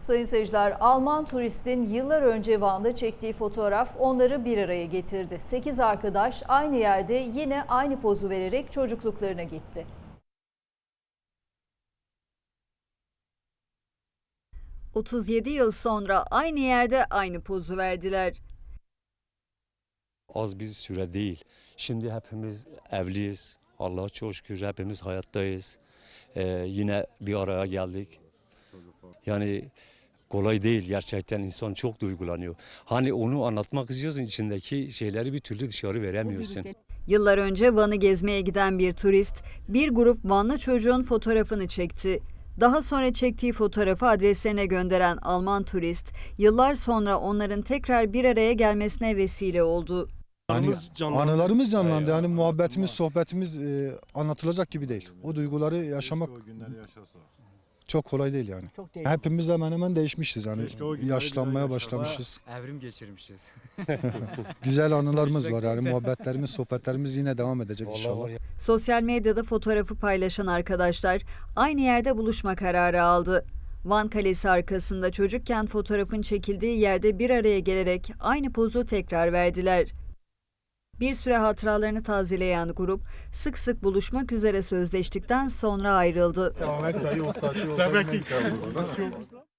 Sayın seyirciler, Alman turistin yıllar önce Van'da çektiği fotoğraf onları bir araya getirdi. 8 arkadaş aynı yerde yine aynı pozu vererek çocukluklarına gitti. ...37 yıl sonra aynı yerde aynı pozu verdiler. az bir süre değil. Şimdi hepimiz evliyiz. Allah'a çok şükür hepimiz hayattayız. Ee, yine bir araya geldik. Yani kolay değil gerçekten insan çok duygulanıyor. Hani onu anlatmak istiyorsun içindeki şeyleri bir türlü dışarı veremiyorsun. Yıllar önce Van'ı gezmeye giden bir turist... ...bir grup Vanlı çocuğun fotoğrafını çekti. Daha sonra çektiği fotoğrafı adreslerine gönderen Alman turist... ...yıllar sonra onların tekrar bir araya gelmesine vesile oldu. Yani Anılarımız canlandı. anılarımız canlandı. Yani muhabbetimiz, sohbetimiz e, anlatılacak gibi değil. O duyguları yaşamak Çok kolay değil yani. Çok değişik. Hepimiz hemen hemen değişmişiz yani. Keşke o günleri Yaşlanmaya bir daha yaşasa. başlamışız. Evrim geçirmişiz. Güzel anılarımız var yani. Muhabbetlerimiz, sohbetlerimiz yine devam edecek inşallah. Sosyal medyada fotoğrafı paylaşan arkadaşlar aynı yerde buluşma kararı aldı. Van Kalesi arkasında çocukken fotoğrafın çekildiği yerde bir araya gelerek aynı pozu tekrar verdiler. Bir süre hatıralarını tazeleyen grup sık sık buluşmak üzere sözleştikten sonra ayrıldı.